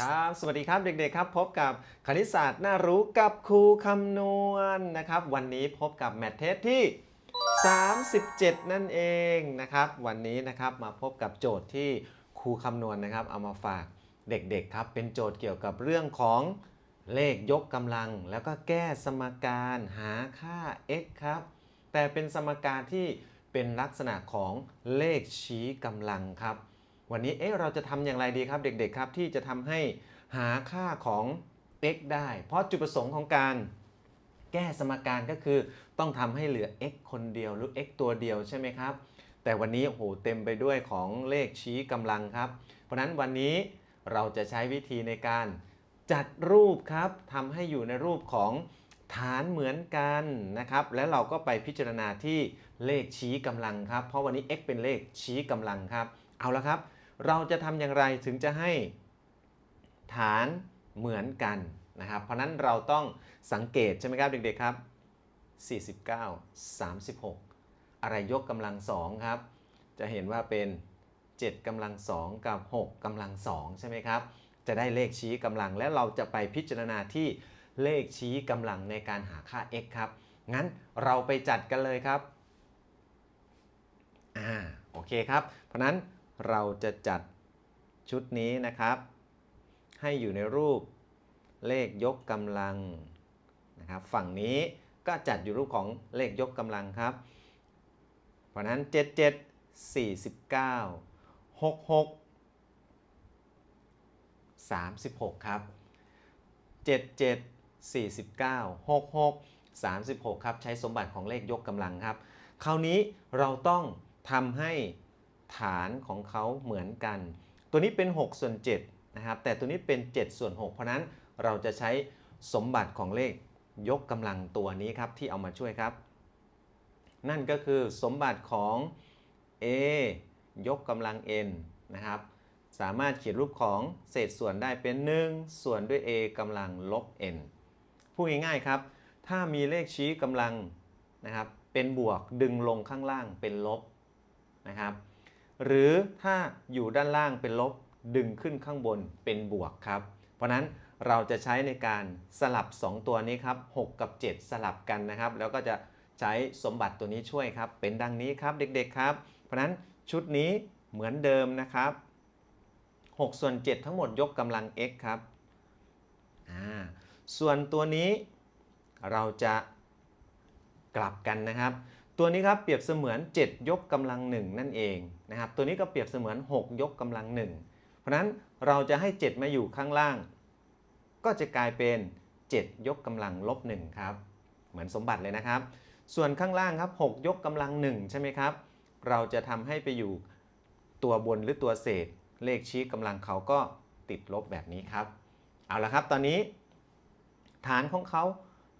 ครับ สวัสดีครับเด็กๆครับ พบกับคณิตศาสตร์น่ารู้กับครูคำนวณนะครับ วันนี้พบกับแมทเทสที่ 37 นั่นเองนะครับ วันนี้นะครับมาพบกับโจทย์ที่ครูคำนวณนะครับ เอามาฝากเด็กๆครับ เป็นโจทย์เกี่ยวกับเรื่องของเลขยกกำลัง แล้วก็แก้สมการหาค่า x ครับ แต่เป็นสมการที่เป็นลักษณะของเลขชี้กำลังครับ วันนี้เอ๊ะเราจะทำอย่างไรดีครับเด็กๆครับ ที่จะทำให้หาค่าของ x ได้ เพราะจุดประสงค์ของการแก้สมการก็คือต้องทำให้เหลือ x คนเดียวหรือ x ตัวเดียวใช่ไหมครับ แต่วันนี้โอ้โหเต็มไปด้วยของเลขชี้กำลังครับ เพราะฉะนั้นวันนี้เราจะใช้วิธีในการจัดรูปครับทำให้อยู่ในรูปของฐานเหมือนกันนะครับ แล้วเราก็ไปพิจารณาที่เลขชี้กำลังครับ เพราะวันนี้ x เป็นเลขชี้กำลังครับ เอาละครับ เราจะทำอย่างไรถึงจะให้ฐานเหมือนกันนะครับ เพราะนั้นเราต้องสังเกตใช่ไหมครับเด็กๆครับ 49 36 อะไรยกกำลังสองครับ จะเห็นว่าเป็น 7กำลังสองกับ 6กำลังสองใช่ไหมครับ จะได้เลขชี้กำลังและเราจะไปพิจารณาที่เลขชี้กำลังในการหาค่า x ครับ งั้นเราไปจัดกันเลยครับ อ่า โอเคครับ เพราะนั้น เราจะจัดชุดนี้นะครับ ให้อยู่ในรูปเลขยกกำลังนะครับ ฝั่งนี้ก็จัดอยู่รูปของเลขยกกำลังครับ เพราะนั้น 77 49 66 36 ครับ 77 49 66 36 ครับ ใช้สมบัติของเลขยกกำลังครับ คราวนี้เราต้องทำให้ ฐานของเขาเหมือนกัน ตัวนี้เป็น 6 ส่วน7นะครับ แต่ตัวนี้เป็น 7 ส่วน 6 เพราะนั้นเราจะใช้สมบัติของเลขยกกำลังตัวนี้ครับที่เอามาช่วยครับ นั่นก็คือสมบัติของ a ยกกำลัง n นะครับ สามารถเขียนรูปของเศษส่วนได้เป็น 1 ส่วนด้วย a กำลังลบ n พูดง่ายๆครับ ถ้ามีเลขชี้กำลังนะครับ เป็นบวกดึงลงข้างล่างเป็นลบนะครับ หรือถ้าอยู่ด้านล่างเป็นลบดึงขึ้นข้างบนเป็นบวกครับ เพราะนั้นเราจะใช้ในการสลับ 2 ตัวนี้ครับ 6 กับ 7 สลับกันนะครับ แล้วก็จะใช้สมบัติตัวนี้ช่วยครับ เป็นดังนี้ครับเด็กๆครับ เพราะนั้นชุดนี้เหมือนเดิมนะครับ 6 ส่วน 7 ทั้งหมดยกกำลัง x ครับ ส่วนตัวนี้เราจะกลับกันนะครับ ตัวนี้ครับเปรียบเสมือน 7 ยกกำลังหนึ่งนั่นเองนะครับ ตัวนี้ก็เปรียบเสมือน 6 ยกกำลังหนึ่งเพราะนั้นเราจะให้ 7 มาอยู่ข้างล่าง ก็จะกลายเป็น 7 ยกกำลังลบ1ครับ เหมือนสมบัติเลยนะครับ ส่วนข้างล่างครับ 6 ยกกำลัง1ใช่ไหมครับ เราจะทำให้ไปอยู่ตัวบนหรือตัวเศษ เลขชี้กำลังเขาก็ติดลบแบบนี้ครับ เอาละครับตอนนี้ ฐานของเขา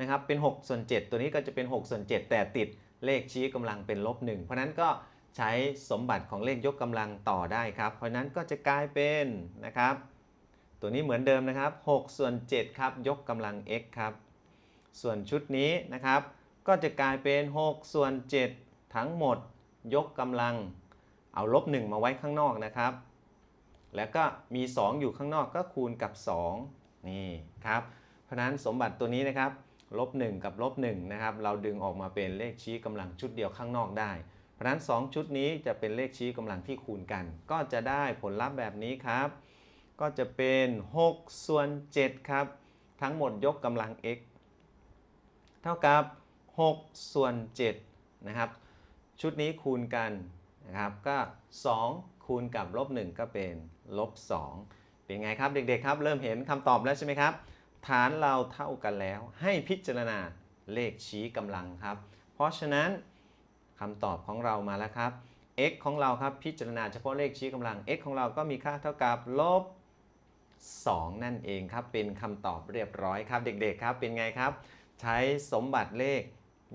นะครับเป็น 6 ส่วน 7 ตัวนี้ก็จะเป็น 6 ส่วน 7 แต่ติด เลขชี้กำลังเป็นลบ1เพราะนั้นก็ใช้สมบัติของเลขยกกำลังต่อได้ครับ เพราะนั้นก็จะกลายเป็นนะครับ ตัวนี้เหมือนเดิมนะครับ6ส่วน7ครับยกกำลัง x ครับ ส่วนชุดนี้นะครับ ก็จะกลายเป็น6ส่วน7ทั้งหมด ยกกำลัง เอาลบ1มาไว้ข้างนอกนะครับ แล้วก็มี 2 อยู่ข้างนอกก็คูณกับ 2 นี่ครับ เพราะนั้นสมบัติตัวนี้นะครับ ลบ1กับลบ1นะครับเราดึงออกมาเป็นเลขชี้กำลังชุดเดียวข้างนอกได้ เพราะนั้น 2 ชุดนี้จะเป็นเลขชี้กำลังที่คูณกัน ก็จะได้ผลลัพธ์แบบนี้ครับ ก็จะเป็น 6 ส่วน 7 ครับ ทั้งหมดยกกำลัง x เท่ากับ 6 ส่วน7นะครับชุดนี้คูณกันนะครับก็ 2 คูณกับลบ1ก็เป็นลบ2เป็นไงครับเด็กๆครับ เริ่มเห็นคำตอบแล้วใช่ไหมครับ ฐานเราเท่ากันแล้ว ให้พิจารณาเลขชี้กำลังครับ เพราะฉะนั้นคำตอบของเรามาแล้วครับ x ของเราครับพิจารณาเฉพาะเลขชี้กำลัง x ของเราก็มีค่าเท่ากับลบ2 นั่นเองครับ เป็นคำตอบเรียบร้อยครับ เด็กๆครับ เป็นไงครับ ใช้สมบัติเลข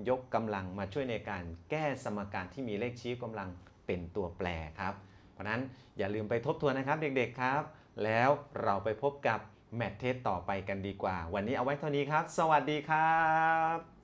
ยกกำลังมาช่วยในการแก้สมการที่มีเลขชี้กำลังเป็นตัวแปรครับ เพราะนั้นอย่าลืมไปทบทวนนะครับเด็กๆครับ แล้วเราไปพบกับ แมทเทสต่อไปกันดีกว่า วันนี้เอาไว้เท่านี้ครับ สวัสดีครับ